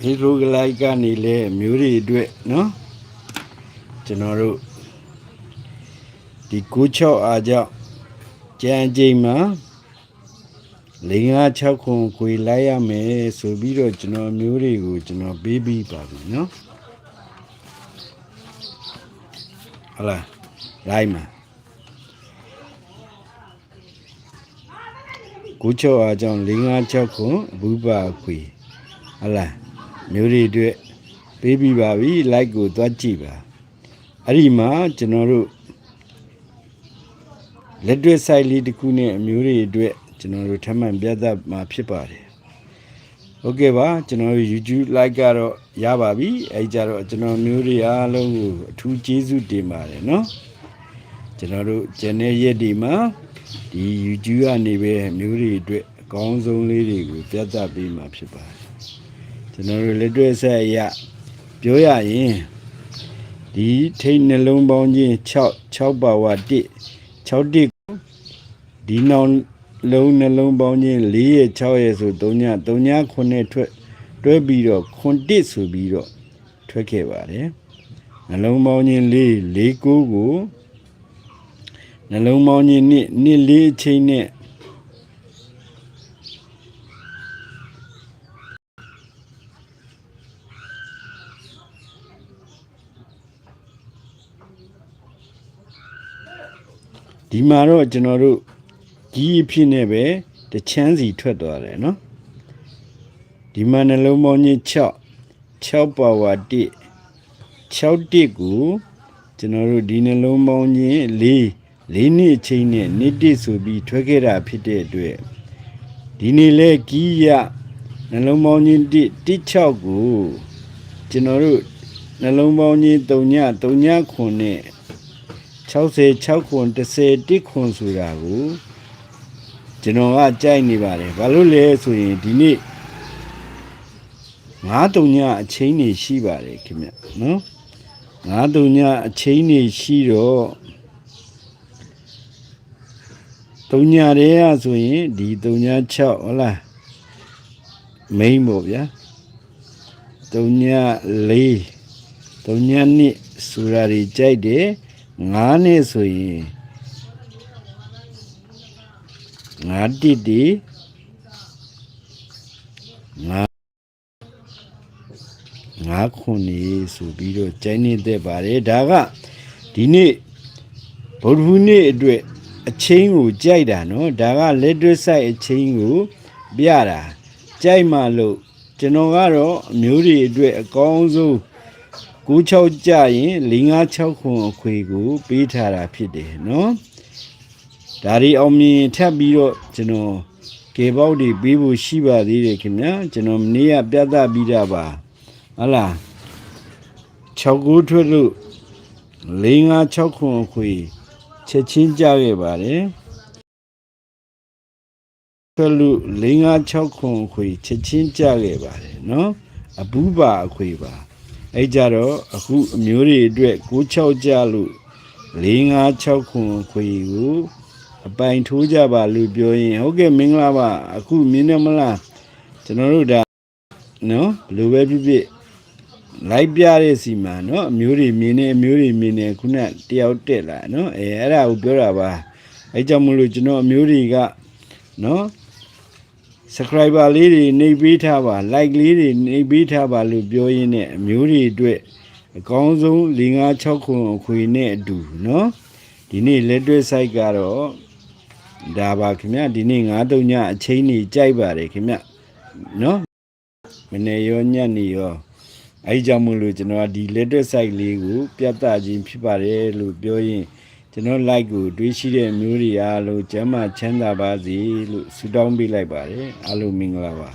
ဟီရိုဂလိုက်ကနေလဲမျိုးတွေအတွက်နော်ကျွန်တော်တို့ဒီ96အားကြောင့်ကြံကြိမ်မှာ556ခွန်ခွေလိုက်ရမယ်ဆိုပြီးတော့ကျွန်တော်မျိုးတွေကိုကျွန်တော်ပေးပြီးပါပြီနော်ဟုတ်လားလိုက်မှာ96အားကြောင့်556ခွန်ဘူပါခွေဟုတ်လား မျိုးတွေအတွက်ပေးပြီးပါပြီ like ကိုသွားကြည့်ပါအဲ့ဒီမှာကျွန်တော်တို့လက်တွေ့ site လေးတစ်ခုနဲ့အမျိုးတွေအတွက်ကျွန်တော်တို့ထပ်မံပြသမှာဖြစ်ပါတယ်โอเคပါကျွန်တော်တို့ YouTube like ကတော့ရပါပြီအဲကြတော့ကျွန်တော်မျိုးတွေအားလုံးကိုအထူးကျေးဇူးတင်ပါတယ်เนาะကျွန်တော်တို့ channel ရက်ဒီမှာဒီ YouTube ကနေပဲမျိုးတွေအတွက်အကောင်းဆုံးလေးတွေကိုပြသပေးမှာဖြစ်ပါတယ် ကျွန်တော်တို့လက်တွေ့ဆက်အရပြောရရင်ဒီထိတ်နှလုံးပေါင်းချင်း6 6ပါဝါ1 6တစ်ဒီနောင်လုံးနှလုံးပေါင်းချင်း4ရဲ့6ရဲ့ဆို3ည3ည9ထွက်တွဲပြီးတော့9တစ်ဆိုပြီးတော့ထွက်ခဲ့ပါတယ်နှလုံးပေါင်းချင်း4 4 9ကိုနှလုံးပေါင်းချင်းနှစ်နှစ်လေးအချိန်နဲ့ ဒီမှာတော့ကျွန်တော်တို့ကြီးအဖြစ်နဲ့ပဲတချမ်းစီထွက်သွားတယ်နော်ဒီမှာနှလုံးပေါင်းချင်း6 6ပါဝါ1 6တစ်ကိုကျွန်တော်တို့ဒီနှလုံးပေါင်းချင်း4 4နှစ်အချိန်နဲ့နှစ်တစ်ဆိုပြီးထွက်ခဲ့တာဖြစ်တဲ့အတွက်ဒီနေ့လဲကီးရနှလုံးပေါင်းချင်း1 16ကိုကျွန်တော်တို့နှလုံးပေါင်းချင်း3ည3ညခွန်နဲ့ 66ခွန်30တစ်ခွန်ဆိုတာကိုကျွန်တော်ကကြိုက်နေပါတယ်ဘာလို့လဲဆိုရင်ဒီနေ့9-3ညအချိန်နေရှိပါတယ်ခင်ဗျနော်9-3ညအချိန်နေရှိတော့3ညတည်းอ่ะဆိုရင်ဒီ3ည6ဟုတ်လားမိန်ပေါ့ဗျာ3ည4 3ည2ဆိုတာတွေကြိုက်တယ် 9နှစ်ဆိုရင်9တိတိ9 9ခုနေဆိုပြီးတော့ကျင်းနေတဲ့ပါတယ်ဒါကဒီနေ့ဗုဒ္ဓဟူးနေ့အတွက်အချင်းကိုကြိုက်တာနော်ဒါကလက်တွေ့ဆိုင်အချင်းကိုပြတာကြိုက်မှလို့ကျွန်တော်ကတော့အမျိုးတွေအတွက်အကောင်းဆုံး 96ကြရင်556ခွန်အခွေကို ပေးထားတာဖြစ်တယ်နော်ဒါရီအောင်မြင်ထပ်ပြီးတော့ကျွန်တော်ကေပေါက်တွေပေးဖို့ရှိပါသေးတယ်ခင်ဗျာကျွန်တော်မနေ့ကပြသပြီးတာပါဟုတ်လား69ထွက်လို့556ခွန်အခွေချက်ချင်းကြခဲ့ပါတယ်ထွက်လို့556ခွန်အခွေချက်ချင်းကြခဲ့ပါတယ်နော်အပူးပါအခွေပါ အဲ့ကြတော့အခုအမျိုးတွေအတွက်96ကြလို့456ခွန်ခွေကိုအပိုင်ထိုးကြပါလို့ပြောရင်ဟုတ်ကဲ့မင်္ဂလာပါအခုမြင်နေမလားကျွန်တော်တို့ဒါနော်ဘယ်လိုပဲဖြစ်ဖြစ်လိုက်ပြတဲ့စီမှာနော်အမျိုးတွေမြင်နေအမျိုးတွေမြင်နေခုနတယောက်တက်လာနော်အဲအဲ့ဒါကိုပြောတာပါအဲကြောင့်မလို့ကျွန်တော်အမျိုးတွေကနော် subscriber လေးတွေနှိပ်ပေးထားပါ like လေးတွေနှိပ်ပေးထားပါလို့ပြောရင်းနဲ့အမျိုးတွေအတွက်အကောင်းဆုံး၄၅6ခွန်အခွေနဲ့အတူเนาะဒီနေ့လက်တွေ့ site ကတော့ဒါပါခင်ဗျဒီနေ့9တုံညအချိန်နေကြိုက်ပါတယ်ခင်ဗျเนาะမနေ့ရောညနေရောအဲဒီကြောင့်မို့လို့ကျွန်တော်ကဒီလက်တွေ့ site လေးကိုပြသခြင်းဖြစ်ပါတယ်လို့ပြောရင် ကျွန်တော် like ကိုတွေးရှိတဲ့မျိုးတွေအားလုံးကျမ်းမာချမ်းသာပါစေလို့ဆုတောင်းပေးလိုက်ပါတယ်အားလုံးမင်္ဂလာပါ